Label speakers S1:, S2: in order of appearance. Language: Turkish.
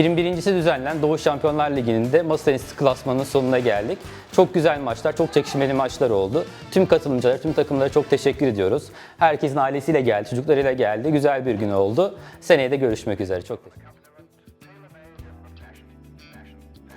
S1: ikincisi düzenlenen Doğu Şampiyonlar Ligi'nin de masa tenisi klasmanının sonuna geldik. Çok güzel maçlar, çok çekişmeli maçlar oldu. Tüm katılımcılara, tüm takımlara çok teşekkür ediyoruz. Herkesin ailesiyle geldi, çocuklarıyla geldi. Güzel bir gün oldu. Seneye de görüşmek üzere. Çok teşekkür ederim.